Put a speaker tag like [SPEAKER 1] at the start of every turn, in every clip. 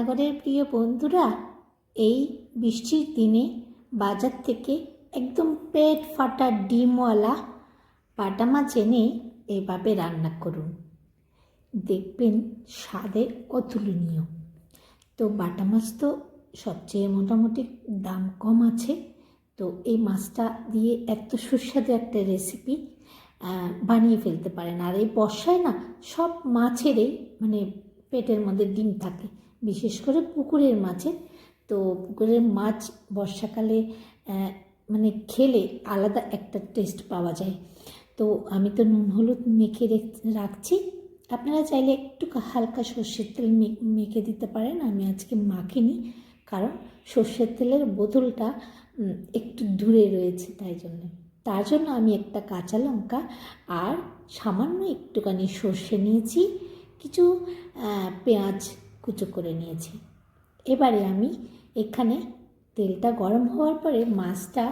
[SPEAKER 1] রান্নাঘরের প্রিয় বন্ধুরা, এই বৃষ্টির দিনে বাজার থেকে একদম পেট ফাটা ডিমওয়ালা বাটা মাছ এনে এভাবে রান্না করুন। দেখবেন স্বাদে অতুলনীয়। তো বাটা মাছ তো সবচেয়ে মোটামুটি দাম কম আছে। তো এই মাছটা দিয়ে এত সুস্বাদু একটা রেসিপি বানিয়ে ফেলতে পারেন। আর এই বর্ষায় না সব মাছেরই মানে পেটের মধ্যে ডিম থাকে। বিশেষ করে পুকুরের মাছের তো পুকুরের মাছ বর্ষাকালে মানে খেলে আলাদা একটা টেস্ট পাওয়া যায়। তো আমি তো নুন হলুদ মেখে রাখছি। আপনারা চাইলে একটু হালকা সর্ষের তেল মেখে দিতে পারেন। আমি আজকে মাখিনি, কারণ সর্ষের তেলের বোতলটা একটু দূরে রয়েছে তাই জন্য। তার জন্য আমি একটা কাঁচা লঙ্কা আর সামান্য একটুখানি সর্ষে নিয়েছি। কিছু পেঁয়াজ কুচো করে নিয়েছি। এবারে আমি এখানে তেলটা গরম হওয়ার পরে মাছটা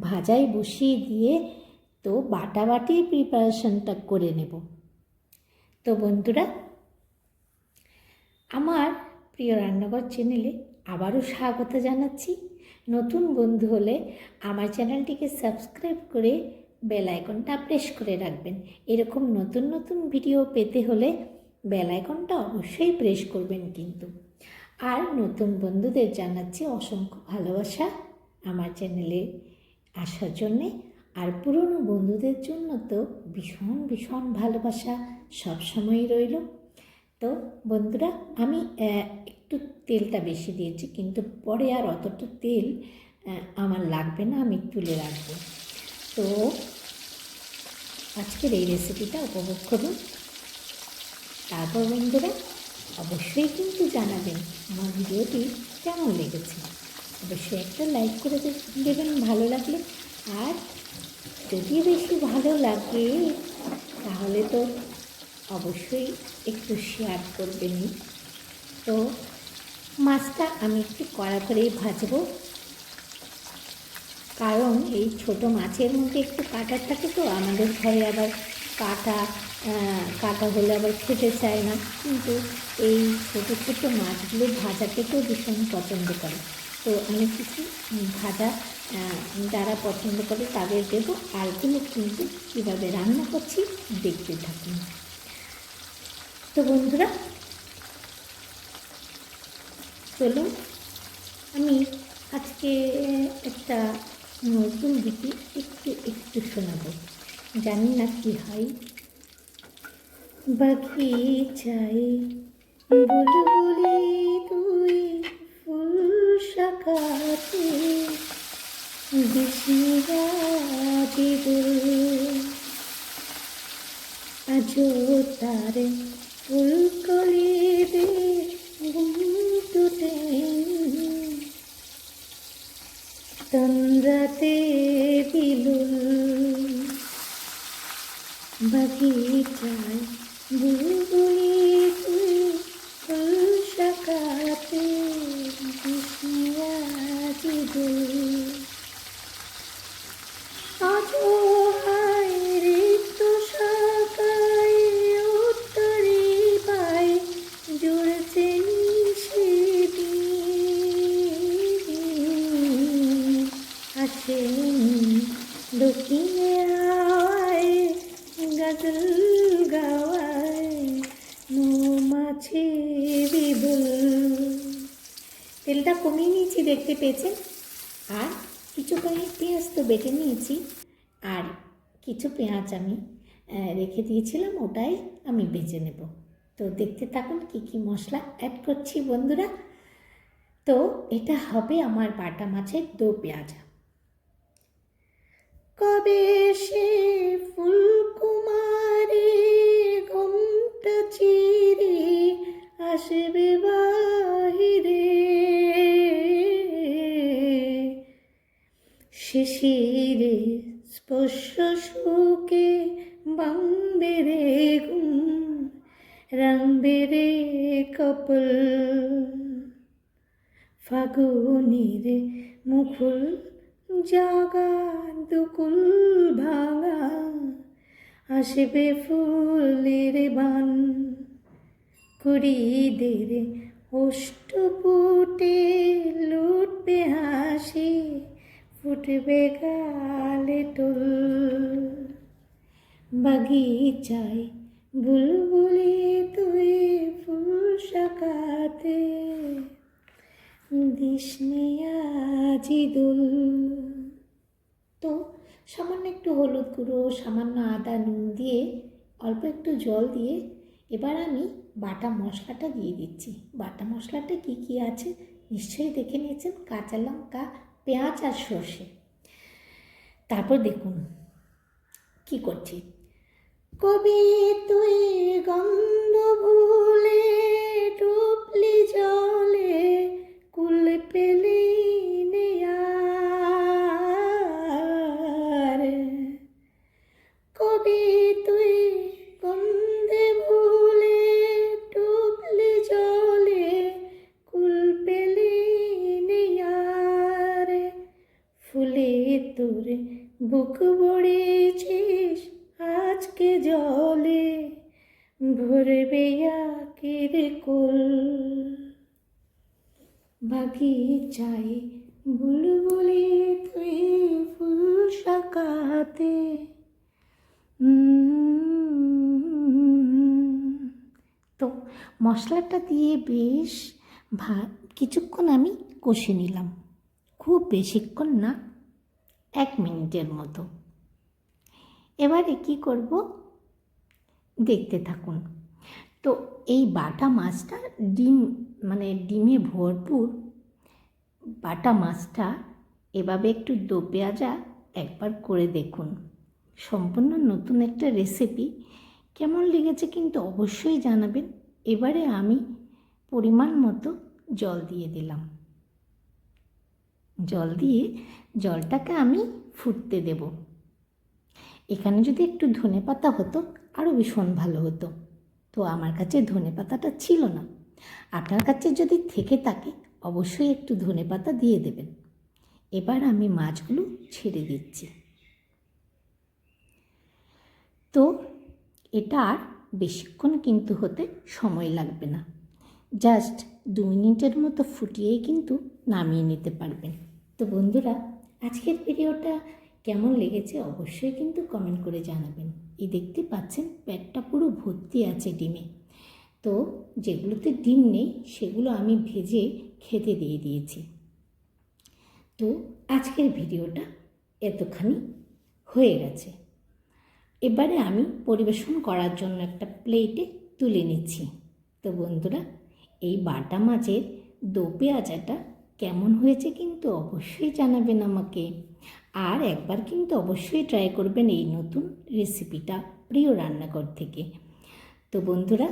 [SPEAKER 1] ভাজায় বসিয়ে দিয়ে তো বাটা বাটির প্রিপারেশনটা করে নেব। তো বন্ধুরা, আমার প্রিয় রান্নাঘর চ্যানেলে আবারও স্বাগত জানাচ্ছি। নতুন বন্ধু হলে আমার চ্যানেলটিকে সাবস্ক্রাইব করে বেল আইকনটা প্রেস করে রাখবেন। এরকম নতুন নতুন ভিডিও পেতে হলে বেল আইকনটা অবশ্যই প্রেস করবেন কিন্তু। আর নতুন বন্ধুদের জানাচ্ছি অসংখ্য ভালোবাসা আমার চ্যানেলে আসার জন্যে। আর পুরনো বন্ধুদের জন্য তো ভীষণ ভীষণ ভালোবাসা সবসময়ই রইল। তো বন্ধুরা, আমি একটু তেলটা বেশি দিয়েছি কিন্তু পরে আর অতটা তেল আমার লাগবে না, আমি তুলে রাখব। তো আজকের এই রেসিপিটা উপভোগ করুন। তারপর বন্ধুরা অবশ্যই কিন্তু জানাবেন আমার ভিডিওটি কেমন লেগেছে। অবশ্যই একটা লাইক করে দেবেন ভালো লাগলে। আর যদি বেশি ভালো লাগে, তাহলে তো অবশ্যই একটু শেয়ার করবেনই তো মাছটা আমি একটু কড়া করেই ভাজবো। কারণ এই ছোট মাছের মধ্যে একটু কাটা থাকে তো, আমাদের ঘরে আবার কাটা কাটা হলে আবার খেতে চায় না। কিন্তু এই ছোটো ছোট মাছগুলো ভাজা খেতেও ভীষণ পছন্দ করে। তো অনেক কিছু ভাজা যারা পছন্দ করে তাদের দেবো। আরগুলো কিন্তু কীভাবে রান্না করছি দেখতে থাকুন। তো বন্ধুরা, চলুন, আমি আজকে একটা নতুন গীতি একটু একটু শোনাবো। জানি না কি হয়। বাগিচায় বুলবুলি তুই ফুল শাখাতে বিষ্ণুরাজি আজো তার ফুলকলি দে ঘুমটুতে তন্দ্রাতে বিলুল। বাগিচায় বুলবুলি ফুল শাখাতে বিষ্ণুরাজি দুল আজো হায় রিক্ত শাখায় উত্তরি পায় জুড়ছে নিষেধি আসেন দক্ষিণে হাওয়ায় গাজল তেলটা কমিয়ে নিয়েছি, দেখতে পেয়েছেন? আর কিছু করে পেঁয়াজ তো বেটে নিয়েছি। আর কিছু পেঁয়াজ আমি রেখে দিয়েছিলাম, ওটাই আমি ভেজে নেব। তো দেখতে থাকুন কী কী মশলা অ্যাড করছি বন্ধুরা। তো এটা হবে আমার বাটা মাছের দো পেঁয়াজা। কবে সে ফুলকুমারী শিশিরে স্পর্শ সুখে বাংবে রে ঘুম রাংবে রে কপল। ফাগুনের মুকুল জাগা, দুকুল ভাঙা, আসবে ফুলের বান। কুড়িদের অষ্টপুটে লুটবে হাসি ফুটবে গালে টোল বাগিচায় বুলবুলি তুই ফুল শাকাতে দিসনি আজি দুল তো সামান্য একটু হলুদ গুঁড়ো, সামান্য আদা নুন দিয়ে অল্প একটু জল দিয়ে এবার আমি বাটা মশলাটা দিয়ে দিচ্ছি। বাটা মশলাটা কি কি আছে নিশ্চয়ই দেখে নিয়েছেন। কাঁচা লঙ্কা পেঁয়াজ আর সর্ষে। তারপর দেখুন, কি করছি? কবি তুই গন্ধ ভুলে ডুবলি জলে কুল পেলি বুক ভরেছিস আজকে জলে, ভরবে আকের কুল। বাগিচায় বুলবুলি তুই ফুল শাকাতে। তো মশলাটা দিয়ে বেশ ভা কিছুক্ষণ আমি কষে নিলাম। খুব বেশিক্ষণ না এক মিনিটের মতো। এবারে কি করব? দেখতে থাকুন। তো এই বাটা মাছটা ডিম মানে ডিমে ভরপুর বাটা মাছটা এভাবে একটু দো পেঁয়াজা একবার করে দেখুন। সম্পূর্ণ নতুন একটা রেসিপি কেমন লেগেছে কিন্তু অবশ্যই জানাবেন। এবারে আমি পরিমাণ মতো জল দিয়ে দিলাম। জল দিয়ে জলটাকে আমি ফুটতে দেব। এখানে যদি একটু ধনে পাতা হতো আরও ভীষণ ভালো হতো। তো আমার কাছে ধনে পাতাটা ছিল না। আপনার কাছে যদি থেকে থাকে, অবশ্যই একটু ধনে পাতা দিয়ে দেবেন। এবার আমি মাছগুলো ছেড়ে দিচ্ছি। তো এটা আর বেশিক্ষণ কিন্তু হতে সময় লাগবে না। জাস্ট দু মিনিটের মতো ফুটিয়েই কিন্তু নামিয়ে নিতে পারবেন। তো বন্ধুরা আজকের ভিডিওটা কেমন লেগেছে অবশ্যই কিন্তু কমেন্ট করে জানাবেন। এই দেখতে পাচ্ছেন পেটটা পুরো ভর্তি আছে ডিমে। তো যেগুলোতে ডিম নেই, সেগুলো আমি ভেজে খেতে দিয়ে দিয়েছি। তো আজকের ভিডিওটা এতখানি হয়ে গেছে। এবারে আমি পরিবেশন করার জন্য একটা প্লেটে তুলে নিচ্ছি। তো বন্ধুরা, এই বাটা মাছের দো পেঁয়াজাটা কেমন হয়েছে কিন্তু অবশ্যই জানাবেন আমাকে। আর একবার কিন্তু অবশ্যই ট্রাই করবেন এই নতুন রেসিপিটা প্রিয় রান্নাঘর থেকে। তো বন্ধুরা,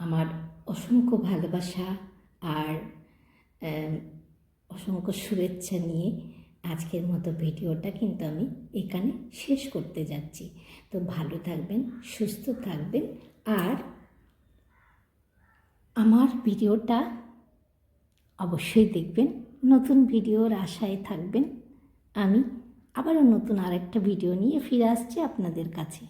[SPEAKER 1] আমার অসংখ্য ভালোবাসা আর অসংখ্য শুভেচ্ছা নিয়ে আজকের মতো ভিডিওটা কিন্তু আমি এখানে শেষ করতে যাচ্ছি। তো ভালো থাকবেন, সুস্থ থাকবেন আর আমার ভিডিওটা অবশ্যই দেখবেন। নতুন ভিডিওর আশায় থাকবেন। আমি আবারও নতুন আরেকটা ভিডিও নিয়ে ফিরে আসছি আপনাদের কাছে।